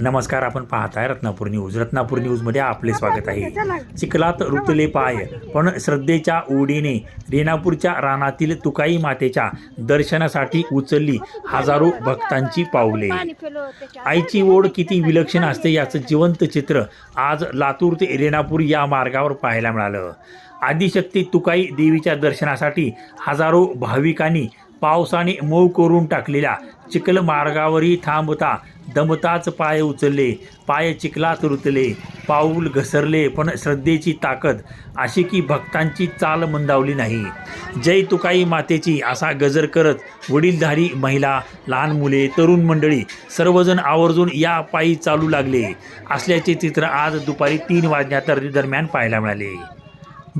नमस्कार आपण पाहताय रत्नापूर न्यूज. रत्नापूर न्यूजमध्ये आपले स्वागत आहे. चिखलात रुतले पाय पण श्रद्धेच्या ओढीने रेणापूरच्या रानातील तुकाई मातेच्या दर्शनासाठी उचलली हजारो भक्तांची पावले. आईची ओढ किती विलक्षण असते याचं जिवंत चित्र आज लातूर ते रेणापूर या मार्गावर पाहायला मिळालं. आदिशक्ती तुकाई देवीच्या दर्शनासाठी हजारो भाविकांनी पावसाने मऊ करून टाकलेल्या चिखल मार्गावरही थांबता दमताच पाय उचलले पाय चिखलात रुतले पाऊल घसरले पण श्रद्धेची ताकद अशी की भक्तांची चाल मंदावली नाही. जय तुकाई मातेची असा गजर करत वडीलधारी महिला लहान मुले तरुण मंडळी सर्वजण आवर्जून या पायी चालू लागले. असल्याचे चित्र आज दुपारी तीन वाजण्याच्या दरम्यान पाहायला मिळाले.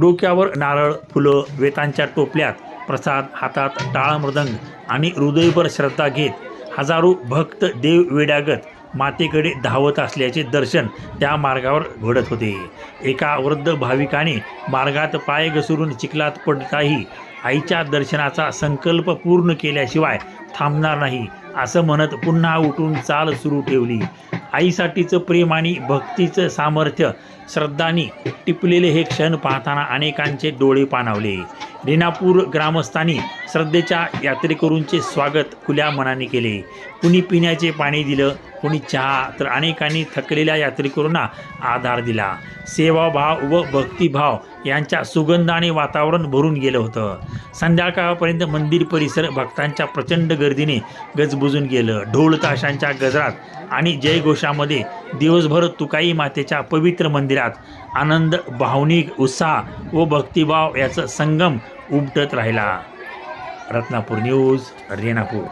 डोक्यावर नारळ फुलं वेतांच्या टोपल्यात प्रसाद हातात टाळ मृदंग आणि हृदयभर श्रद्धा घेत हजारो भक्त देव वेड्यागत मातेकडे धावत असल्याचे दर्शन त्या मार्गावर घडत होते. एका वृद्ध भाविकाने मार्गात पाय घसरून चिखलात पडताही आईच्या दर्शनाचा संकल्प पूर्ण केल्याशिवाय थांबणार नाही असं म्हणत पुन्हा उठून चाल सुरू ठेवली. आईसाठीचं प्रेम आणि भक्तीचं सामर्थ्य श्रद्धांनी टिपलेले हे क्षण पाहताना अनेकांचे डोळे पाणावले. रेणापूर ग्रामस्थांनी श्रद्धेच्या यात्रेकरूंचे स्वागत खुल्या मनाने केले. कुणी पिण्याचे पाणी दिलं कोणी चहा तर अनेकांनी थकलेल्या यात्रेकरूंना आधार दिला. सेवाभाव व भक्तिभाव यांच्या सुगंधाने वातावरण भरून गेलं होतं. संध्याकाळपर्यंत मंदिर परिसर भक्तांच्या प्रचंड गर्दीने गजबुजून गेलं. ढोल ताशांच्या गजरात आणि जयघोषामध्ये दिवसभर तुकाई मातेच्या पवित्र मंदिरात आनंद भावनिक उत्साह व भक्तिभाव याचं संगम उमटत राहिला. रत्नापूर न्यूज रेणापूर.